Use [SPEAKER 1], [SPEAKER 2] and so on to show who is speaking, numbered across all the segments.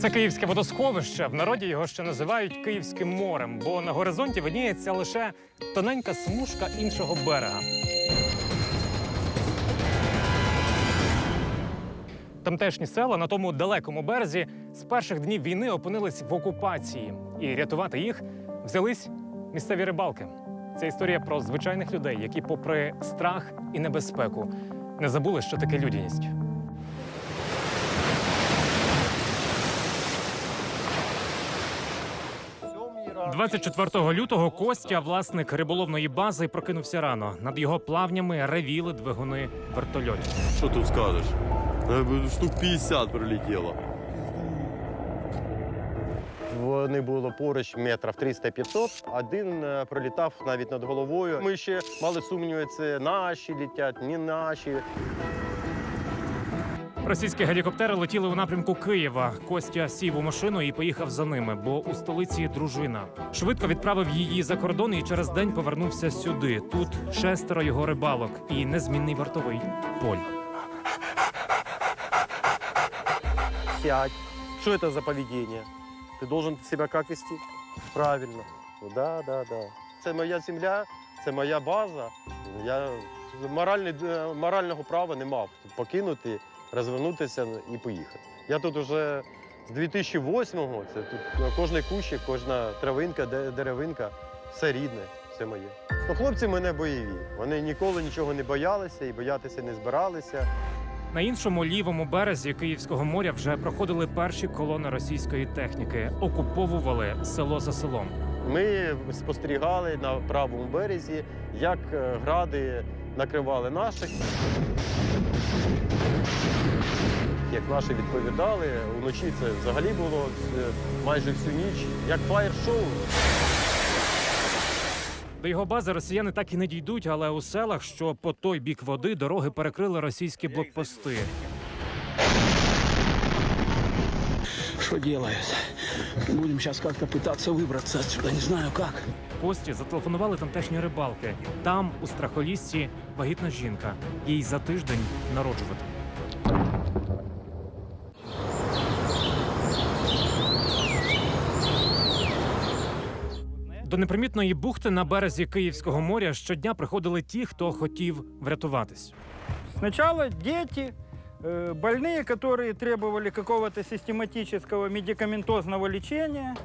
[SPEAKER 1] Це київське водосховище. В народі його ще називають Київським морем, бо на горизонті видніється лише тоненька смужка іншого берега. Тамтешні села на тому далекому березі з перших днів війни опинились в окупації, і рятувати їх взялись місцеві рибалки. Це історія про звичайних людей, які, попри страх і небезпеку, не забули, що таке людяність. 24 лютого Костя, власник риболовної бази, прокинувся рано. Над його плавнями ревіли двигуни вертольотів.
[SPEAKER 2] Що тут скажеш? Е, Штук 50 прилетіло. Вони було поруч метрів 300-500. Один е, пролітав навіть над головою. Ми ще мали сумніви, це наші літять, не наші.
[SPEAKER 1] Російські гелікоптери летіли у напрямку Києва. Костя сів у машину і поїхав за ними, бо у столиці дружина. Швидко відправив її за кордон і через день повернувся сюди. Тут шестеро його рибалок і незмінний вартовий поль.
[SPEAKER 2] Сядь. Що це за поведіння? Ти должен себе як вести? Правильно. Ну, да, да, да. Це моя земля, це моя база. Я е, морального права не мав покинути, розвернутися і поїхати. Я тут уже з 2008-го, це тут кожний кущик, кожна травинка, де- деревинка, все рідне, все моє. Ну, хлопці мене бойові. Вони ніколи нічого не боялися і боятися не збиралися.
[SPEAKER 1] На іншому лівому березі Київського моря вже проходили перші колони російської техніки, окуповували село за селом.
[SPEAKER 2] Ми спостерігали на правому березі, як е, гради накривали наших. Як наші відповідали, вночі це взагалі було е, майже всю ніч, як фаєр-шоу.
[SPEAKER 1] До його бази росіяни так і не дійдуть, але у селах, що по той бік води, дороги перекрили російські блокпости.
[SPEAKER 3] Что делают? Будем сейчас как-то пытаться выбраться отсюда, не знаю как.
[SPEAKER 1] Кості зателефонували тамтешні рибалки. Там, у страхоліссі, вагітна жінка. Їй за тиждень народжувати. До непримітної бухти на березі Київського моря щодня приходили ті, хто хотів врятуватись.
[SPEAKER 4] Сначала дети, э, больные, которые требовали какого-то систематического медикаментозного лечения.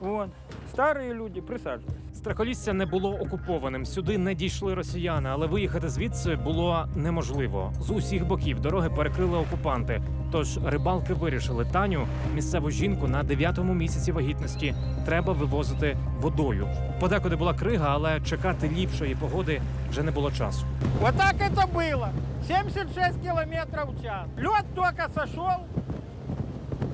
[SPEAKER 4] Вот. Старые люди, присаживайтесь.
[SPEAKER 1] Страхолісся не було окупованим. Сюди не дійшли росіяни, але виїхати звідси було неможливо. З усіх боків дороги перекрили окупанти. Тож рибалки вирішили Таню, місцеву жінку на дев'ятому місяці вагітності, треба вивозити водою. Подекуди була крига, але чекати ліпшої погоди вже не було часу.
[SPEAKER 4] Вот так это было. 76 километров в час. Лед только сошел.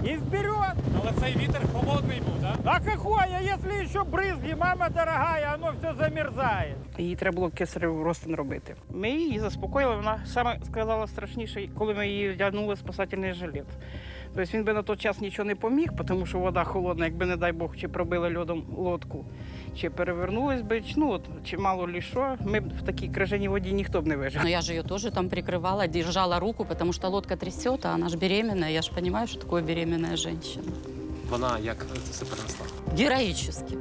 [SPEAKER 4] И вперед.
[SPEAKER 1] Але цей вітер холодний був, так?
[SPEAKER 4] А какое, если еще брызги, мама дорогая, оно все замерзает.
[SPEAKER 5] Їй треба було кесареву розтин робити. Ми її заспокоїли. Вона саме сказала страшніше, коли ми її вдягнули в спасательний жилет. Тобто він би на той час нічого не поміг, тому що вода холодна, якби, не дай Бог, чи пробили льодом лодку, чи перевернулись би, чи, ну, от, чи мало лі що. Ми б в такій крижаній воді ніхто б не вижив.
[SPEAKER 6] Но я же ее тоже там прикрывала, держала руку, потому что лодка трясет, а она же беременная. Я же понимаю, что такое беременная женщина.
[SPEAKER 1] Вона як це все перенесла?
[SPEAKER 6] Героически.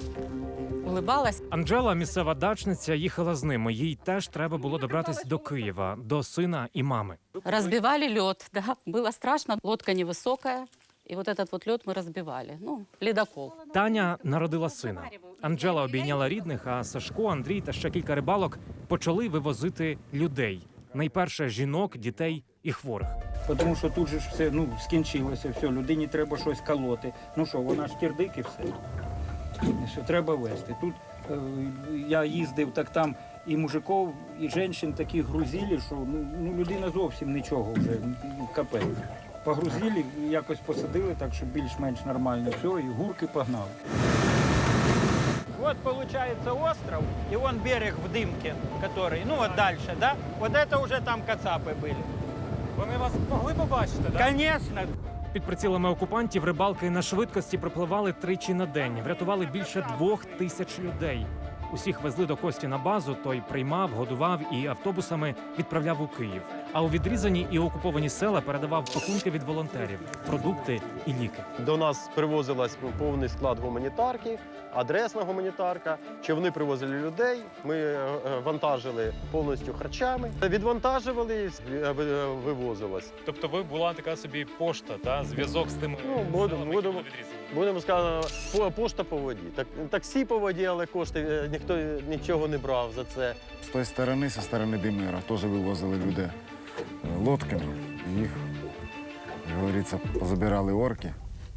[SPEAKER 6] Улыбалась.
[SPEAKER 1] Анжела, місцева дачниця, їхала з ними. Їй теж треба було добратись до Києва, до сина і мами.
[SPEAKER 6] Разбивали лед, да. Было страшно. Лодка невысокая. И вот этот вот лед мы разбивали. Ну, ледокол.
[SPEAKER 1] Таня народила сина. Анджела обійняла рідних, а Сашко, Андрій та ще кілька рибалок почали вивозити людей. Найперше жінок, дітей і хворих.
[SPEAKER 4] Тому що тут же ж все ну, скінчилося, все, людині треба щось колоти. Ну що, вона ж кирдик і все. І Що треба вести. Тут е, я їздив, так там і мужиків, і жінок такі грузили, що ну, ну, людина зовсім нічого вже, ну, капець. Погрузили, якось посадили, так що більш-менш нормально все, і гурки погнали. Вот получается остров, и вон берег в дымке, который, ну вот дальше, да? Вот это уже там кацапы были.
[SPEAKER 1] Вони вас могли побачити,
[SPEAKER 4] Конечно,
[SPEAKER 1] Під прицілами окупантів рибалки на швидкості припливали тричі на день. Врятували більше двох тисяч людей. Усіх везли до Кості на базу. Той приймав, годував і автобусами відправляв у Київ. А у відрізані і окуповані села передавав пакунки від волонтерів, продукти і ліки.
[SPEAKER 2] До нас привозилась повний склад гуманітарки, адресна гуманітарка. Човни привозили людей. Ми е, е, вантажили повністю харчами. Відвантажували, е, вивозилось.
[SPEAKER 1] Тобто, ви була така собі пошта, та зв'язок з тими
[SPEAKER 2] Ну, будемо- будемо. Будемо сказати, по- пошта по воді. Так, таксі по воді, але кошти ніхто нічого не брав за це.
[SPEAKER 7] З тої сторони, зі сторони Димира, теж вивозили люди е, лодками. І Їх, як говориться, позабирали орки.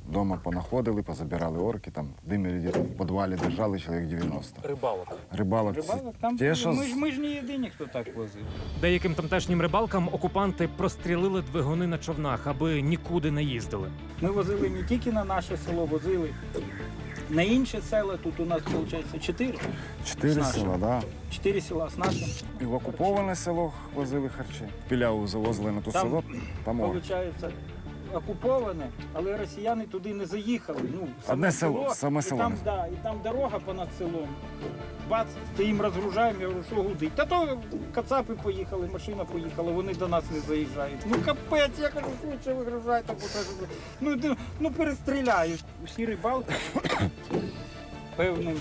[SPEAKER 7] Дома понаходили, позабирали орки. Там в Димирі десь в підвалі держали чоловік 90.
[SPEAKER 1] Рибалок.
[SPEAKER 7] Рибалок.
[SPEAKER 4] Рибалок там
[SPEAKER 7] що
[SPEAKER 4] ми ж ми ж не єдині, хто так возив.
[SPEAKER 1] Деяким тамтешнім рибалкам окупанти прострілили двигуни на човнах, аби нікуди не їздили.
[SPEAKER 4] Ми возили не тільки на наше село, возили на інші села. Тут у нас виходить чотири.
[SPEAKER 7] Чотири
[SPEAKER 4] з нашим.
[SPEAKER 7] села, да.
[SPEAKER 4] Чотири села з нашим.
[SPEAKER 7] І в окуповане село возили харчі. Піляву завозили на ту
[SPEAKER 4] Там,
[SPEAKER 7] село, там.
[SPEAKER 4] Виходить, окуповане, але росіяни туди не заїхали. Ну, саме
[SPEAKER 7] Одне село, саме село.
[SPEAKER 4] І там, да, і там дорога понад селом. Бац, ти їм розгружаємо, я говорю, що гудить. Та то кацапи поїхали, машина поїхала, вони до нас не заїжджають. Ну капець, я кажу, швидше вигружайте, бо ж- ну, ну перестріляють. Усі рибалки певним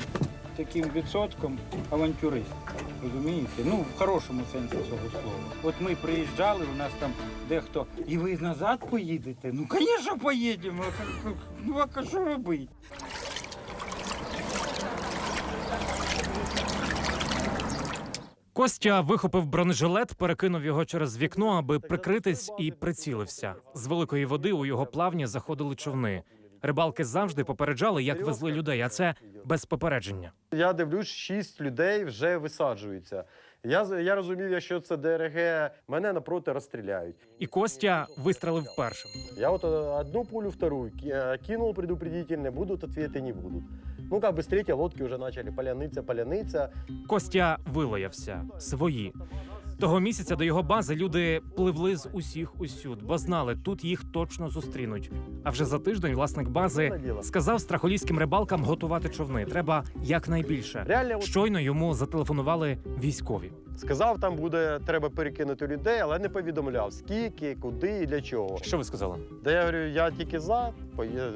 [SPEAKER 4] таким відсотком авантюрист. Розумієте? Ну, в хорошому сенсі цього слова. От ми приїжджали, у нас там дехто, і ви назад поїдете? Ну, звісно, поїдемо. Ну, а що робити?
[SPEAKER 1] Костя вихопив бронежилет, перекинув його через вікно, аби прикритись, і прицілився. З великої води у його плавні заходили човни. Рибалки завжди попереджали, як везли людей, а це без попередження.
[SPEAKER 2] Я дивлюсь, шість людей вже висаджуються. Я, з- я розумів, якщо це ДРГ, мене напроти розстріляють.
[SPEAKER 1] І Костя вистрелив першим.
[SPEAKER 2] Я вот э, одну пулю, вторую ки- э, кинул предупредительно, будут ответы, не будут. Ну, как бы с третьей лодки уже начали поляныться, поляныться.
[SPEAKER 1] Костя вилаявся свої. Того місяця до його бази люди пливли з усіх усюд, бо знали, тут їх точно зустрінуть. А вже за тиждень власник бази сказав страхоліським рибалкам готувати човни. Треба якнайбільше. Щойно йому зателефонували військові.
[SPEAKER 2] сказав, там буде, треба перекинути людей, але не повідомляв, скільки, куди і для чого.
[SPEAKER 1] Що ви сказали?
[SPEAKER 2] Де я говорю, я тільки за, поє-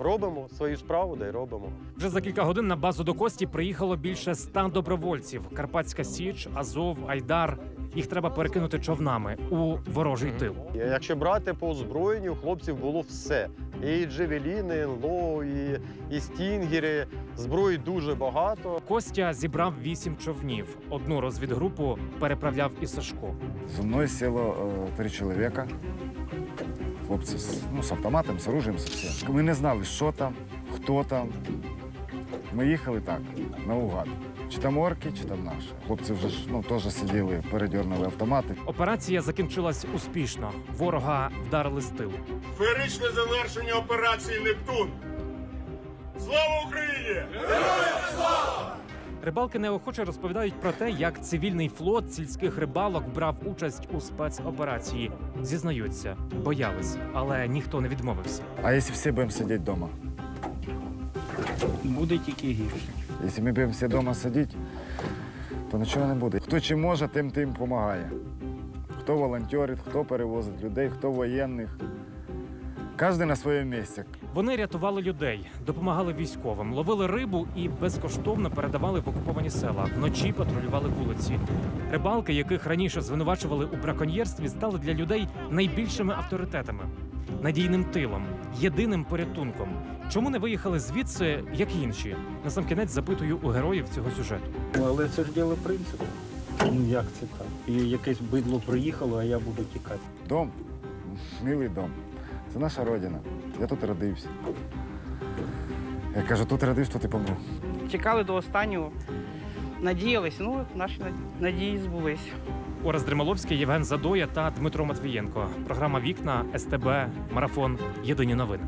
[SPEAKER 2] робимо свою справу, да й робимо.
[SPEAKER 1] Вже за кілька годин на базу до Кості приїхало більше ста добровольців: Карпатська Січ, Азов, Айдар. Їх треба перекинути човнами у ворожий тил.
[SPEAKER 2] Якщо брати по озброєнню, у хлопців було все. І джевеліни, НЛО, і, і стінгери. Зброї дуже багато.
[SPEAKER 1] Костя зібрав вісім човнів. Одну розвідгрупу переправляв і Сашко.
[SPEAKER 7] Зі мною сіло е, три чоловіка. Хлопці з, ну, з автоматом, з оружием, з всім. Ми не знали, що там, хто там. Ми їхали так, наугад. Чи там орки, чи там наші. Хлопці вже ж ну, теж сиділи, передернули автомати.
[SPEAKER 1] Операція закінчилась успішно. Ворога вдарили з тилу.
[SPEAKER 8] Феєричне завершення операції Нептун. Слава Україні!
[SPEAKER 1] Рибалки неохоче розповідають про те, як цивільний флот сільських рибалок брав участь у спецоперації. Зізнаються, боялись, але ніхто не відмовився.
[SPEAKER 7] А якщо всі будемо сидіти вдома?
[SPEAKER 4] Буде тільки гірше.
[SPEAKER 7] Якщо ми будемо всі вдома сидіти, то нічого не буде. Хто чим може, тим тим допомагає. Хто волонтерить, хто перевозить людей, хто воєнних. Кожен на своєму місці.
[SPEAKER 1] Вони рятували людей, допомагали військовим, ловили рибу і безкоштовно передавали в окуповані села. Вночі патрулювали вулиці. Рибалки, яких раніше звинувачували у браконьєрстві, стали для людей найбільшими авторитетами, надійним тилом, єдиним порятунком. Чому не виїхали звідси, як інші? Насамкінець запитую у героїв цього сюжету.
[SPEAKER 4] Ну, але це ж діло принципу. Ну як це так? І якесь бидло приїхало, а я буду тікати.
[SPEAKER 7] Дом, милий дом. Це наша родина. Я тут родився. Я кажу, тут родився, тут і помру.
[SPEAKER 5] Чекали до останнього, надіялись, ну, наші надії збулись.
[SPEAKER 1] Орес Дремоловський, Євген Задоя та Дмитро Матвієнко. Програма Вікна СТБ Марафон. Єдині новини.